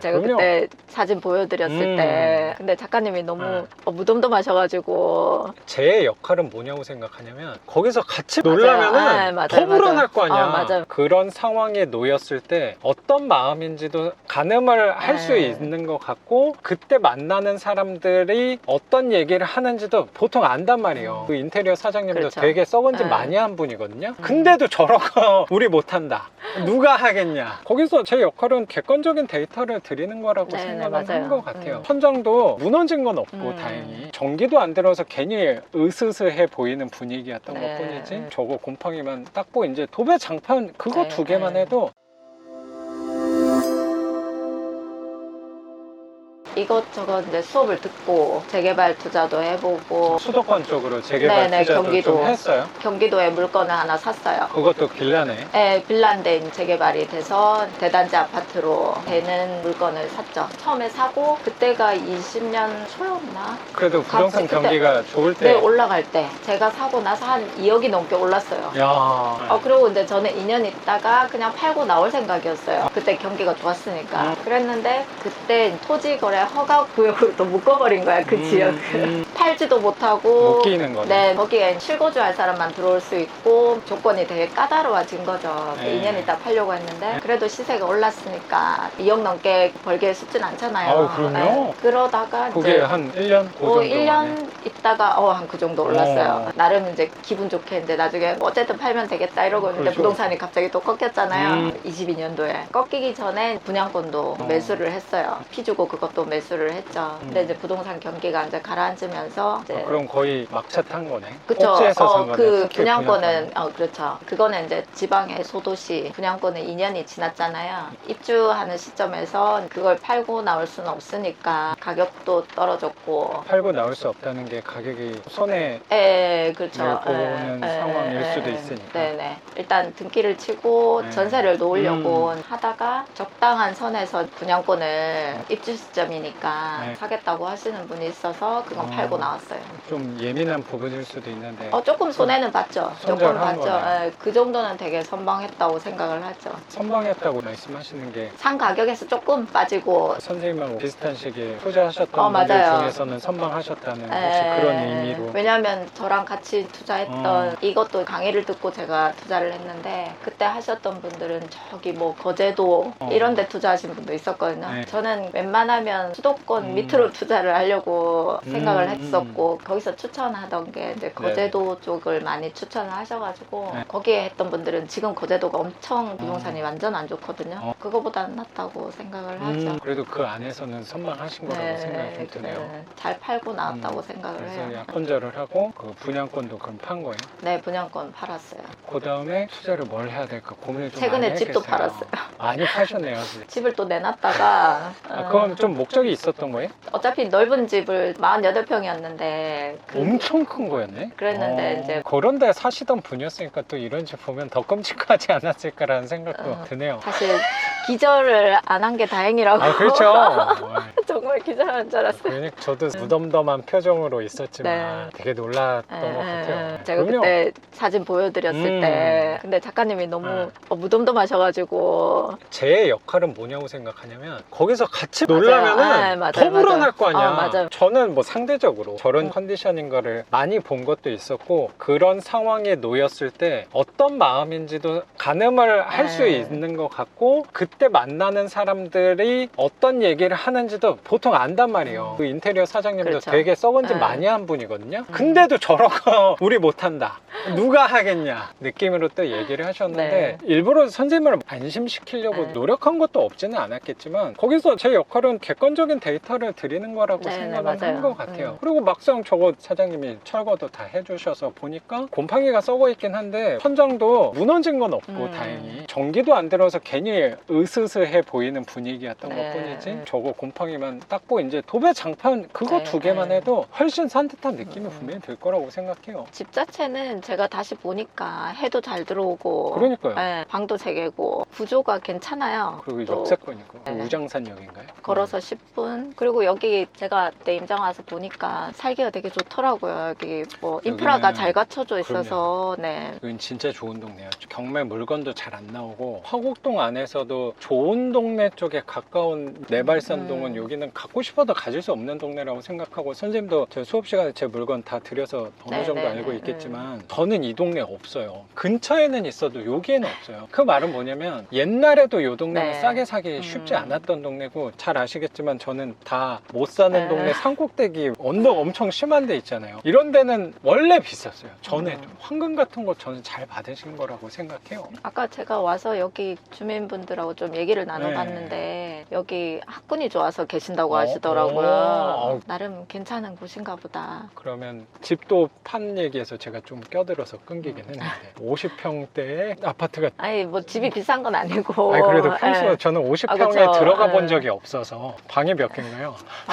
제가 그럼요. 그때 사진 보여드렸을 음. 때 근데 작가님이 너무 네. 어, 무덤덤하셔가지고 제 역할은 뭐냐고 생각하냐면 거기서 같이 맞아요. 놀라면은 네, 맞아요, 더 불안할. 거 아니야. 어, 맞아요. 그런 상황에 놓였을 때 어떤 마음인지도 가늠을 할 수 네. 있는 것 같고 그때 만나는 사람들이 어떤 얘기를 하는지도 보통 안단 말이에요. 그 인테리어 사장님도 그렇죠. 되게 썩은 짓 네. 많이 한 분이거든요. 근데도 저런 거 우리 못한다. 누가 하겠냐. 거기서 제 역할은 객관적인 데이터를 드리는 거라고 네, 네, 생각을 맞아요. 한것 같아요. 음. 천장도 무너진 건 없고 음. 다행히 전기도 안 들어서 괜히 으스스해 보이는 분위기였던 네, 것뿐이지 네. 저거 곰팡이만 딱 보고 이제 도배 장판 그거 네, 두 개만 네. 해도 이것저것 이제 수업을 듣고 재개발 투자도 해보고 수도권 쪽으로 재개발 네, 네, 투자도 경기도. 좀 했어요. 경기도에 물건을 하나 샀어요. 그것도 빌라네. 네, 빌란데 재개발이 돼서 대단지 아파트로 되는 물건을 샀죠. 처음에 사고 그때가 20년 초였나? 그래도 부동산 그때- 경기가 좋을 네, 때. 올라갈 때 제가 사고 나서 한 2억이 넘게 올랐어요. 야. 어, 그리고 이제 저는 2년 있다가 그냥 팔고 나올 생각이었어요. 그때 경기가 좋았으니까. 음. 그랬는데 그때 토지 거래 허가 구역으로 또 묶어버린 거야, 그 음, 지역을. 음. 팔지도 못하고. 묶이는 거네. 네, 거기에 실거주 할 사람만 들어올 수 있고 조건이 되게 까다로워진 거죠. 네. 2년 있다 팔려고 했는데 그래도 시세가 올랐으니까 2억 넘게 벌게 쉽진 않잖아요. 아우, 그럼요. 그러다가 그게 이제 한 1년? 그 어, 정도 1년 있다가 어, 한 그 정도 올랐어요. 어. 나름 이제 기분 좋게 이제 나중에 어쨌든 팔면 되겠다 이러고 있는데 그렇죠. 부동산이 갑자기 또 꺾였잖아요. 음. 22년도에. 꺾이기 전에 분양권도 어. 매수를 했어요. 피 주고 그것도 매수를 했죠. 근데 음. 이제 부동산 경기가 이제 가라앉으면서 이제 아, 그럼 거의 막차 탄 거네. 그쵸. 꼭지에서 산 어, 거네. 그 특히 분양권은, 어, 그렇죠. 그거는 이제 지방의 소도시 분양권은 2년이 지났잖아요. 입주하는 시점에서 그걸 팔고 나올 수는 없으니까 가격도 떨어졌고. 팔고 나올 수 없다는 게 가격이 손에 예, 그렇죠. 네, 보는 상황일 수도 있으니까. 네네. 일단 등기를 치고 네. 전세를 놓으려고 음. 하다가 적당한 선에서 분양권을 입주 시점이 니까 네. 사겠다고 하시는 분이 있어서 그건 어. 팔고 나왔어요. 좀 예민한 부분일 수도 있는데 어, 조금 손해는 봤죠. 조금 손절한 봤죠. 거네. 예, 그 정도는 되게 선방했다고 생각을 하죠. 선방했다고 말씀하시는 게 산 가격에서 조금 빠지고 선생님하고 비슷한 시기에 투자하셨던 어, 분들 맞아요. 중에서는 선방하셨다는 혹시 예, 그런 의미로 왜냐하면 저랑 같이 투자했던 어. 이것도 강의를 듣고 제가 투자를 했는데 그때 하셨던 분들은 저기 뭐 거제도 어. 이런 데 투자하신 분도 있었거든요. 네. 저는 웬만하면 수도권 음. 밑으로 투자를 하려고 생각을 음, 했었고 거기서 추천하던 게 이제 거제도 쪽을 많이 추천을 하셔가지고 네. 거기에 했던 분들은 지금 거제도가 엄청 부동산이 어. 완전 안 좋거든요. 어. 그거보다는 낫다고 생각을 하죠. 음, 그래도 그 안에서는 선방하신 거라고 생각이 좀 드네요. 네, 잘 팔고 나왔다고 음, 생각을 그래서 해요. 약 손절을 하고 그 분양권도 그럼 판 거예요. 네, 분양권 팔았어요. 그 다음에 투자를 뭘 해야 될까 고민을 좀 최근에 많이 집도 했겠어요. 팔았어요. 많이 파셨네요. 집을 또 내놨다가 아, 어, 그건 좀 목적 이 있었던 거예요? 어차피 넓은 집을 48평이었는데 그, 엄청 큰 거였네. 그랬는데 어, 이제- 그런 데 사시던 분이었으니까 또 이런 집 보면 더 끔찍하지 않았을까라는 생각도 어. 드네요. 사실 기절을 안 한 게 다행이라고 아 그렇죠. 정말 기절한 줄 알았어요. 그러니까 저도 무덤덤한 표정으로 있었지만 네. 되게 놀랐던 예, 것 예, 같아요. 예. 제가 그럼요. 그때 사진 보여드렸을 음. 때 근데 작가님이 너무 네. 어, 무덤덤하셔가지고 제 역할은 뭐냐고 생각하냐면 거기서 같이 맞아요. 놀라면은 네, 맞아요, 더 불안할. 거 아니야. 어, 맞아요. 저는 뭐 상대적으로 저런 음. 컨디션인 거를 많이 본 것도 있었고 그런 상황에 놓였을 때 어떤 마음인지도 가늠을 할 수 네. 있는 것 같고 그때 만나는 사람들이 어떤 얘기를 하는지도 보통 안단 말이에요. 음. 그 인테리어 사장님도 그렇죠. 되게 썩은 짓 네. 많이 한 분이거든요. 근데도 저런 거 우리 못한다. 누가 하겠냐 느낌으로 또 얘기를 하셨는데 네. 일부러 선생님을 안심시키려고 네. 노력한 것도 없지는 않았겠지만 거기서 제 역할은 객관적인 데이터를 드리는 거라고 네, 네, 생각을 맞아요. 한것 같아요. 음. 그리고 막상 저거 사장님이 철거도 다 해주셔서 보니까 곰팡이가 썩어 있긴 한데 천장도 무너진 건 없고 음. 다행히 전기도 안 들어서 괜히 으스스해 보이는 분위기였던 네. 것뿐이지 저거 곰팡이만 닦고 이제 도배 장판 그거 네, 두 개만 네. 해도 훨씬 산뜻한 느낌이 음. 분명히 들 거라고 생각해요. 집 자체는 제가 다시 보니까 해도 잘 들어오고 그러니까요. 네, 방도 세 개고 구조가 괜찮아요. 그리고 또 역세권이고 네. 우장산역인가요? 걸어서 10분. 그리고 여기 제가 그때 임장 와서 보니까 살기가 되게 좋더라고요. 여기 뭐 인프라가 여기는 잘 갖춰져 있어서 네. 여긴 진짜 좋은 동네예요. 경매 물건도 잘 안 나오고 화곡동 안에서도 좋은 동네 쪽에 가까운 내발산동은 음. 여기는 갖고 싶어도 가질 수 없는 동네라고 생각하고 선생님도 제 수업 시간에 제 물건 다 드려서 어느 네, 정도 네, 알고 네, 있겠지만 저는 이 동네 없어요. 근처에는 있어도 여기에는 없어요. 그 말은 뭐냐면 옛날에도 이 동네는 네. 싸게 사기 쉽지 음. 않았던 동네고 잘 아시겠지만 저는 다 못 사는 네. 동네 산꼭대기 언덕 엄청 심한 데 있잖아요. 이런 데는 원래 비쌌어요. 전에도 음. 황금 같은 거 저는 잘 받으신 거라고 생각해요. 아까 제가 와서 여기 주민분들하고 좀 얘기를 나눠봤는데 여기 학군이 좋아서 계신다고 네. 어, 하시더라고요. 어. 나름 괜찮은 곳인가 보다. 그러면 집도 판 얘기해서 제가 좀 껴들어서 끊기긴 했는데 50평대의 아파트가 아니 뭐 집이 비싼 건 아니고. 아니 그래도 평소 예. 저는 50평에 아, 그쵸. 들어가 본 예. 적이 없어서 방이 몇 개인가요? 아,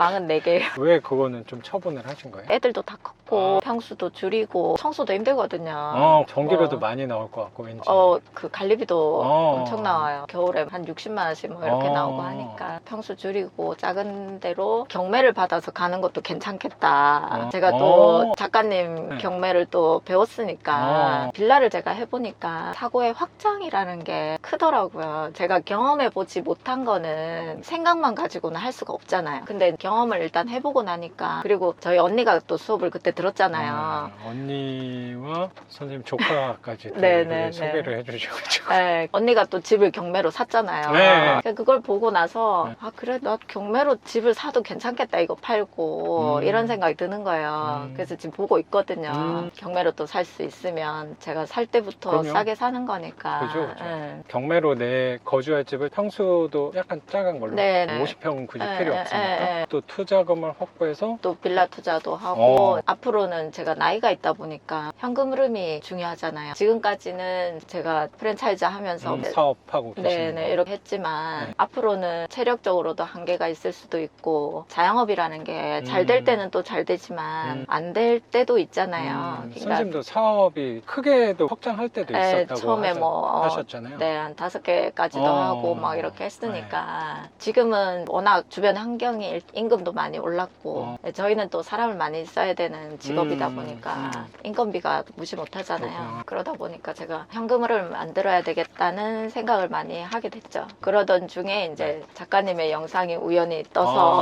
방은 4개. 왜 그거는 좀 처분을 하신 거예요? 애들도 다 컸고 아. 평수도 줄이고 청소도 힘들거든요. 어, 전기료도 뭐. 많이 나올 것 같고 왠지. 어, 그 관리비도 어. 엄청 나와요. 겨울에 한 60만 원씩 뭐 이렇게 어. 나오고 하니까 평수 줄이고 작은 데로 경매를 받아서 가는 것도 괜찮겠다. 어. 제가 어. 또 작가님 네. 경매를 또 배웠으니까 어. 빌라를 제가 해보니까 사고의 확장이라는 게 크더라고요. 제가 경험해 보지 못한 거는 생각만 가지고는 할 수가 없잖아요. 근데 경 험을 일단 해보고 나니까 그리고 저희 언니가 또 수업을 그때 들었잖아요. 아, 언니와 선생님 조카까지 또 네, 네, 네. 소개를 해주셔가지고 네, 언니가 또 집을 경매로 샀잖아요. 네. 그러니까 그걸 보고 나서 네. 아 그래 나 경매로 집을 사도 괜찮겠다 이거 팔고 음. 이런 생각이 드는 거예요. 음. 그래서 지금 보고 있거든요. 음. 경매로 또 살 수 있으면 제가 살 때부터 그럼요. 싸게 사는 거니까. 그죠, 그죠. 네. 경매로 내 거주할 집을 평수도 약간 작은 걸로 네, 네. 50평은 굳이 네, 필요 네, 없으니까 네, 네. 또 투자금을 확보해서 또 빌라 투자도 하고 어. 앞으로는 제가 나이가 있다 보니까 현금 흐름이 중요하잖아요. 지금까지는 제가 프랜차이즈 하면서 음, 사업하고 계시는 네네 거. 이렇게 했지만 네. 앞으로는 체력적으로도 한계가 있을 수도 있고 자영업이라는 게 잘될 음. 때는 또 잘 되지만 음. 안 될 때도 있잖아요. 음, 그러니까 선생님도 사업이 크게도 확장할 때도 네, 있었다고 처음에 하셨, 뭐 하셨잖아요. 네, 한 다섯 개까지도 어. 하고 막 이렇게 했으니까 지금은 워낙 주변 환경이 일- 임금도 많이 올랐고 어. 네, 저희는 또 사람을 많이 써야 되는 직업이다 음, 보니까 음. 인건비가 무시 못하잖아요. 그렇구나. 그러다 보니까 제가 현금을 만들어야 되겠다는 생각을 많이 하게 됐죠. 그러던 중에 이제 작가님의 영상이 우연히 떠서 아.